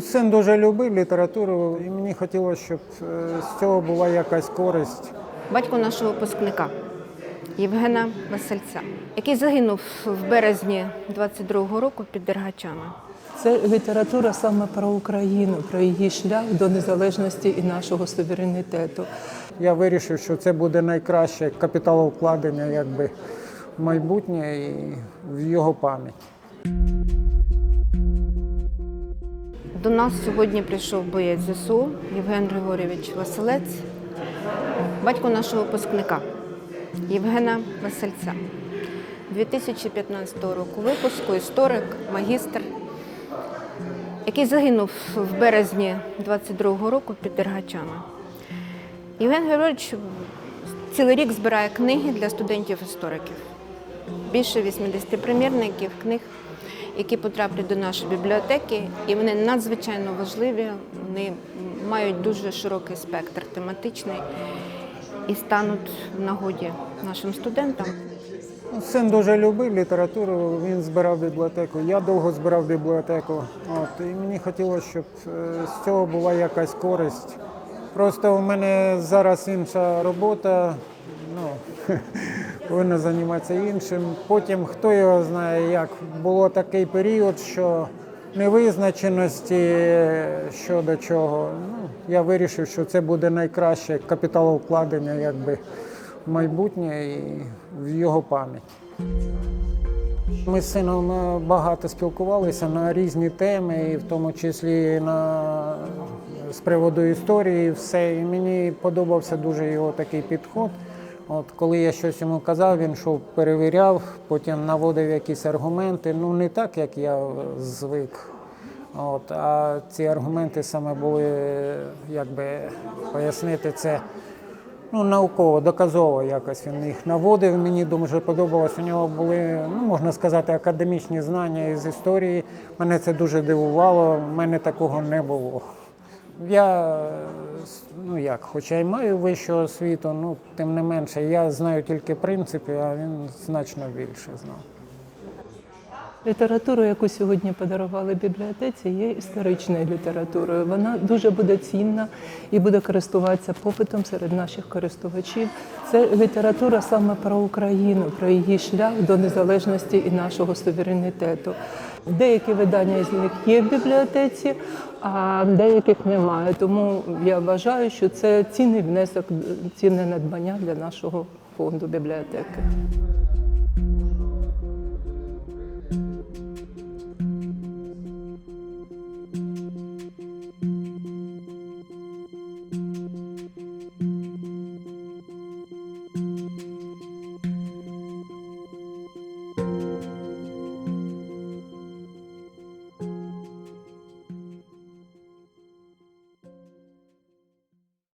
Син дуже любив літературу, і мені хотілося, щоб е, з цього була якась користь. батько нашого випускника Євгена Васильця, який загинув в березні 22-го року під Дергачами. Це література саме про Україну, про її шлях до незалежності і нашого суверенітету. Я вирішив, що це буде найкраще капіталовкладення якби, в майбутнє і в його пам'ять. До нас сьогодні прийшов боєць ЗСУ Євген Григорійович Василець, батько нашого випускника Євгена Васильця. 2015 року випуску, історик, магістр, який загинув в березні 22-го року під Дергачами. Євген Григорович цілий рік збирає книги для студентів-істориків. Більше 80 примірників книг, які потраплять до нашої бібліотеки, і вони надзвичайно важливі, вони мають дуже широкий спектр тематичний і стануть в нагоді нашим студентам. Син дуже любив літературу, він збирав бібліотеку. Я довго збирав бібліотеку. От, і мені хотілося, щоб е, з цього була якась користь. Просто у мене зараз інша робота, ну, повинна займатися іншим. Потім хто його знає, як було такий період, що невизначеності щодо чого. Ну, я вирішив, що це буде найкраще капіталовкладення якби, в майбутнє і в його пам'ять. Ми з сином е, багато спілкувалися на різні теми, і в тому числі на, з приводу історії, все. І мені подобався дуже його такий підход. От коли я щось йому казав, він йшов, перевіряв, потім наводив якісь аргументи. Ну не так, як я е, звик. От, а ці аргументи саме були, як би пояснити це ну, науково, доказово якось він їх наводив. Мені дуже подобалось. У нього були, ну можна сказати, академічні знання із історії. Мене це дуже дивувало. У мене такого не було. Я ну як, хоча й маю вищу освіту, ну тим не менше, я знаю тільки принципи, а він значно більше знав. Література, яку сьогодні подарували бібліотеці, є історичною літературою. Вона дуже буде цінна і буде користуватися попитом серед наших користувачів. Це література саме про Україну, про її шлях до незалежності і нашого суверенітету. Деякі видання з них є в бібліотеці, а деяких немає. Тому я вважаю, що це цінний внесок, цінне надбання для нашого фонду бібліотеки.